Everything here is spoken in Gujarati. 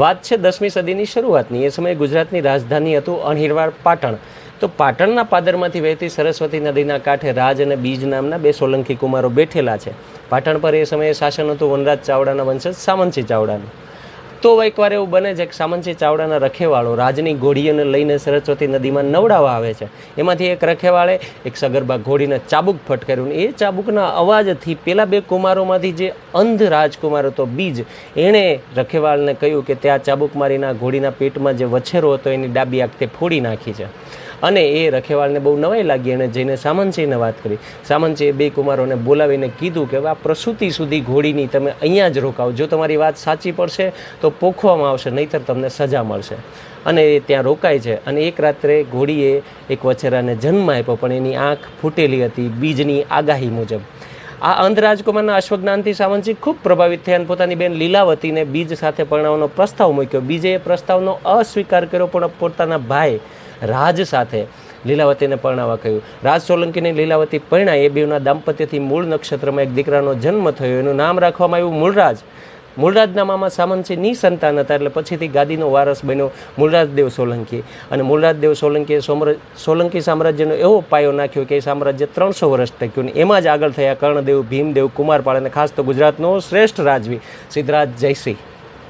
વાત છે દસમી સદીની શરૂઆતની. એ સમયે ગુજરાતની રાજધાની હતું અણહિરવાડ પાટણ. તો પાટણના પાદરમાંથી વહેતી સરસ્વતી નદીના કાંઠે રાજ અને બીજ નામના બે સોલંકી કુમારો બેઠેલા છે. પાટણ પર એ સમયે શાસન હતું વનરાજ ચાવડાના વંશજ સામંતસિંહ ચાવડાનું. તો એકવાર એવું બને છે કે સામંતસિંહ ચાવડાના રખેવાળો રાજની ઘોડીઓને લઈને સરસ્વતી નદીમાં નવડાવવા આવે છે. એમાંથી એક રખેવાળે એક સગર્ભા ઘોડીને ચાબુક ફટકાર્યું એ ચાબુકના અવાજથી પેલા બે કુમારોમાંથી જે અંધ રાજકુમાર હતો બીજ, એણે રખેવાળને કહ્યું કે ત્યાં ચાબુક મારીના ઘોડીના પેટમાં જે વછેરો હતો એની ડાબી આંખ ફોડી નાખી છે. અને એ રખેવાળને બહુ નવાઈ લાગી અને જઈને સામંતસિંહને વાત કરી. સામંતસિંહે બે કુમારોને બોલાવીને કીધું કે આ પ્રસૂતિ સુધી ઘોડીની તમે અહીંયા જ રોકાવો જો તમારી વાત સાચી પડશે તો પોખવામાં આવશે, નહીંતર તમને સજા મળશે. અને એ ત્યાં રોકાય છે. અને એક રાત્રે ઘોડીએ એક વછેરાને જન્મ આપ્યો, પણ એની આંખ ફૂટેલી હતી બીજની આગાહી મુજબ. આ અંધ રાજકુમારના અશ્વજ્ઞાનથી સાવંતસિંહ ખૂબ પ્રભાવિત થયા અને પોતાની બેન લીલાવતીને બીજ સાથે પરણાવવાનો પ્રસ્તાવ મૂક્યો. બીજે એ પ્રસ્તાવનો અસ્વીકાર કર્યો, પણ પોતાના ભાઈ રાજ સાથે લીલાવતીને પરણાવવા કહ્યું. રાજ સોલંકીને લીલાવતી પરણાય. એ બેવના દાંપત્યથી મૂળ નક્ષત્રમાં એક દીકરાનો જન્મ થયો. એનું નામ રાખવામાં આવ્યું મૂળરાજ. મૂળરાજના મામા સામંતસિંહની સંતાન હતા. એટલે પછીથી ગાદીનો વારસ બન્યો મૂળરાજદેવ સોલંકી. અને મૂળરાજદેવ સોલંકીએ સોમર, સોલંકી સામ્રાજ્યનો એવો પાયો નાખ્યો કે એ સામ્રાજ્ય ત્રણસો વર્ષ ટક્યું ને એમાં જ આગળ થયા કર્ણદેવ, ભીમદેવ, કુમારપાળ અને ખાસ તો ગુજરાતનો શ્રેષ્ઠ રાજવી સિદ્ધરાજ જયસિંહ.